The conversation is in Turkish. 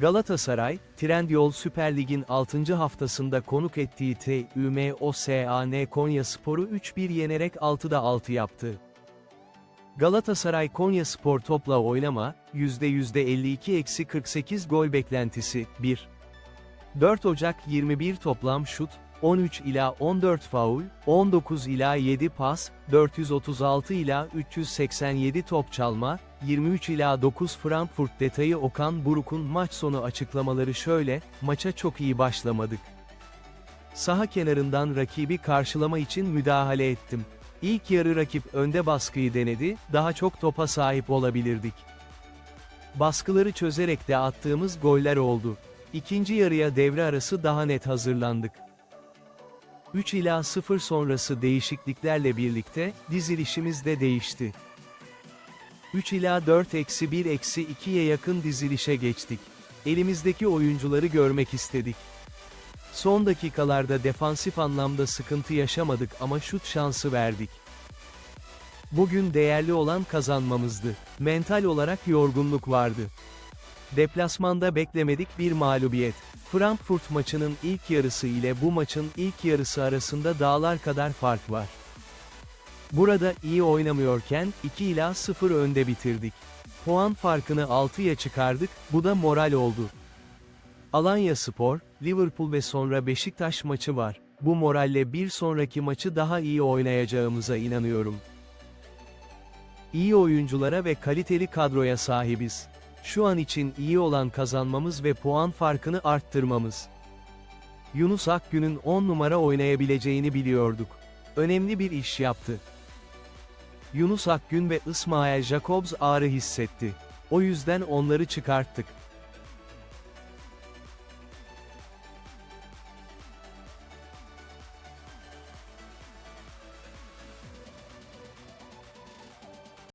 Galatasaray, Trendyol Süper Lig'in 6. haftasında konuk ettiği TÜMOSAN Konyaspor'u 3-1 yenerek 6'da 6 yaptı. Galatasaray Konya Spor topla oynama, %52-48 gol beklentisi, 1. 4 Ocak 21 toplam şut, 13 ila 14 faul, 19 ila 7 pas, 436 ila 387 top çalma, 23 ila 9 Frankfurt detayı Okan Buruk'un maç sonu açıklamaları şöyle, maça çok iyi başlamadık. Saha kenarından rakibi karşılama için müdahale ettim. İlk yarı rakip önde baskıyı denedi, daha çok topa sahip olabilirdik. Baskıları çözerek de attığımız goller oldu. İkinci yarıya devre arası daha net hazırlandık. 3 ila 0 sonrası değişikliklerle birlikte, dizilişimiz de değişti. 3 ila 4 eksi 1 eksi 2'ye yakın dizilişe geçtik. Elimizdeki oyuncuları görmek istedik. Son dakikalarda defansif anlamda sıkıntı yaşamadık ama şut şansı verdik. Bugün değerli olan kazanmamızdı. Mental olarak yorgunluk vardı. Deplasmanda beklemedik bir mağlubiyet. Frankfurt maçının ilk yarısı ile bu maçın ilk yarısı arasında dağlar kadar fark var. Burada iyi oynamıyorken 2 ila 0 önde bitirdik. Puan farkını 6'ya çıkardık, bu da moral oldu. Alanya Spor, Liverpool ve sonra Beşiktaş maçı var. Bu moralle bir sonraki maçı daha iyi oynayacağımıza inanıyorum. İyi oyunculara ve kaliteli kadroya sahibiz. Şu an için iyi olan kazanmamız ve puan farkını arttırmamız. Yunus Akgün'ün 10 numara oynayabileceğini biliyorduk. Önemli bir iş yaptı. Yunus Akgün ve İsmail Jacobs ağrı hissetti. O yüzden onları çıkarttık.